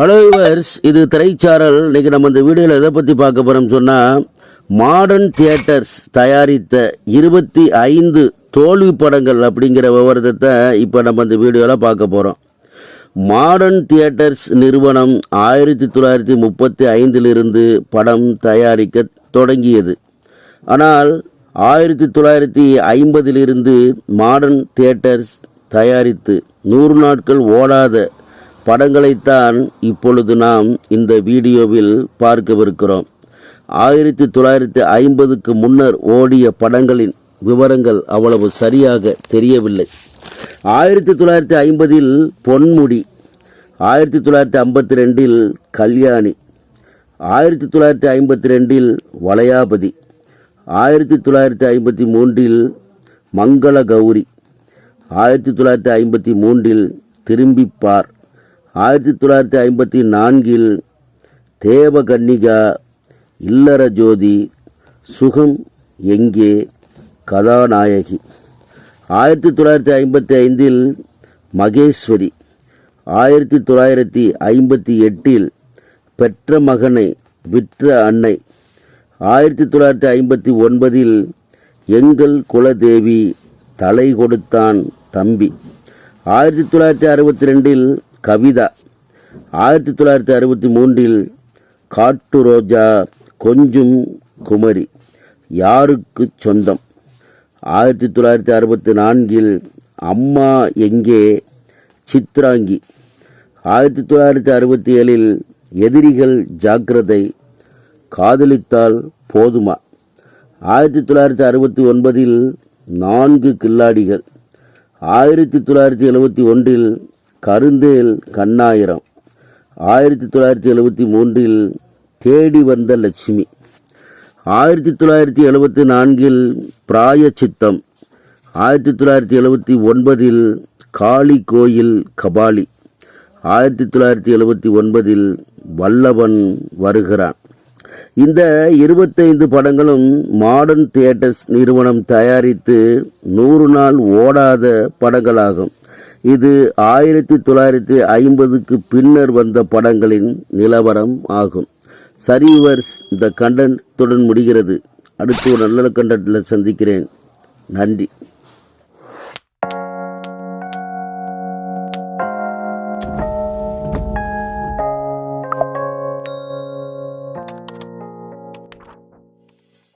Hello yours இது திரைச்சாரல். இன்னைக்கு நம்ம இந்த வீடியோவில் எதை பற்றி பார்க்க போகிறோம் சொன்னால் மாடர்ன் தியேட்டர்ஸ் தயாரித்த இருபத்தி ஐந்து தோல்வி படங்கள் அப்படிங்கிற விவரத்தை இப்போ நம்ம இந்த வீடியோவில் பார்க்க போகிறோம் மாடர்ன் தியேட்டர்ஸ் நிறுவனம் ஆயிரத்தி தொள்ளாயிரத்தி முப்பத்தி ஐந்திலிருந்து படம் தயாரிக்க தொடங்கியது. ஆனால் ஆயிரத்தி தொள்ளாயிரத்தி ஐம்பதிலிருந்து மாடர்ன் தியேட்டர்ஸ் தயாரித்து நூறு நாட்கள் ஓடாத படங்களைத்தான் இப்பொழுது நாம் இந்த வீடியோவில் பார்க்கவிருக்கிறோம். ஆயிரத்தி தொள்ளாயிரத்தி ஐம்பதுக்கு முன்னர் ஓடிய படங்களின் விவரங்கள் அவ்வளவு சரியாக தெரியவில்லை. ஆயிரத்தி தொள்ளாயிரத்தி ஐம்பதில் பொன்முடி ஆயிரத்தி தொள்ளாயிரத்தி ஐம்பத்தி ரெண்டில் கல்யாணி ஆயிரத்தி தொள்ளாயிரத்தி ஐம்பத்தி ரெண்டில் வளையாபதி ஆயிரத்தி தொள்ளாயிரத்தி ஐம்பத்தி மூன்றில் மங்கள கௌரி ஆயிரத்தி தொள்ளாயிரத்தி ஐம்பத்தி மூன்றில் திரும்பிப் பார் ஆயிரத்தி தொள்ளாயிரத்தி ஐம்பத்தி நான்கில் தேவகன்னிகா இல்லற ஜோதி சுகம் எங்கே கதாநாயகி. ஆயிரத்தி தொள்ளாயிரத்தி ஐம்பத்தி ஐந்தில் மகேஸ்வரி. ஆயிரத்தி தொள்ளாயிரத்தி ஐம்பத்தி எட்டில் பெற்ற மகனை விற்ற அன்னை. ஆயிரத்தி தொள்ளாயிரத்தி ஐம்பத்தி ஒன்பதில் எங்கள் குலதேவி தலை கொடுத்தான் தம்பி. ஆயிரத்தி தொள்ளாயிரத்தி அறுபத்தி ரெண்டில் கவிதா. ஆயிரத்தி தொள்ளாயிரத்தி அறுபத்தி மூன்றில் காட்டு ரோஜா கொஞ்சும் குமரி யாருக்கு சொந்தம்? ஆயிரத்தி தொள்ளாயிரத்தி அறுபத்தி நான்கில் அம்மா எங்கே? சித்ராங்கி. ஆயிரத்தி தொள்ளாயிரத்தி அறுபத்தி ஏழில் எதிரிகள் ஜாக்கிரதை காதலித்தால் போதுமா? ஆயிரத்தி தொள்ளாயிரத்தி அறுபத்தி ஒன்பதில் நான்கு கில்லாடிகள். ஆயிரத்தி தொள்ளாயிரத்தி எழுபத்தி ஒன்றில் கருந்தேல் கண்ணாயிரம். ஆயிரத்தி தொள்ளாயிரத்தி எழுபத்தி மூன்றில் தேடி வந்த லட்சுமி. ஆயிரத்தி தொள்ளாயிரத்தி எழுபத்தி நான்கில் பிராயச்சித்தம். ஆயிரத்தி தொள்ளாயிரத்தி எழுபத்தி ஒன்பதில் காளி கோயில் கபாலி. ஆயிரத்தி தொள்ளாயிரத்தி எழுபத்தி ஒன்பதில் வல்லவன் வருகிறான். இந்த இருபத்தைந்து படங்களும் மாடர்ன் தியேட்டர்ஸ் நிறுவனம் தயாரித்து நூறு நாள் ஓடாத படங்களாகும். இது ஆயிரத்தி தொள்ளாயிரத்தி ஐம்பதுக்கு பின்னர் வந்த படங்களின் நிலவரம் ஆகும். சரிவர்ஸ் இந்த கண்டனத்துடன் முடிகிறது. அடுத்து ஒரு நல்ல கண்டனத்தில் சந்திக்கிறேன். நன்றி.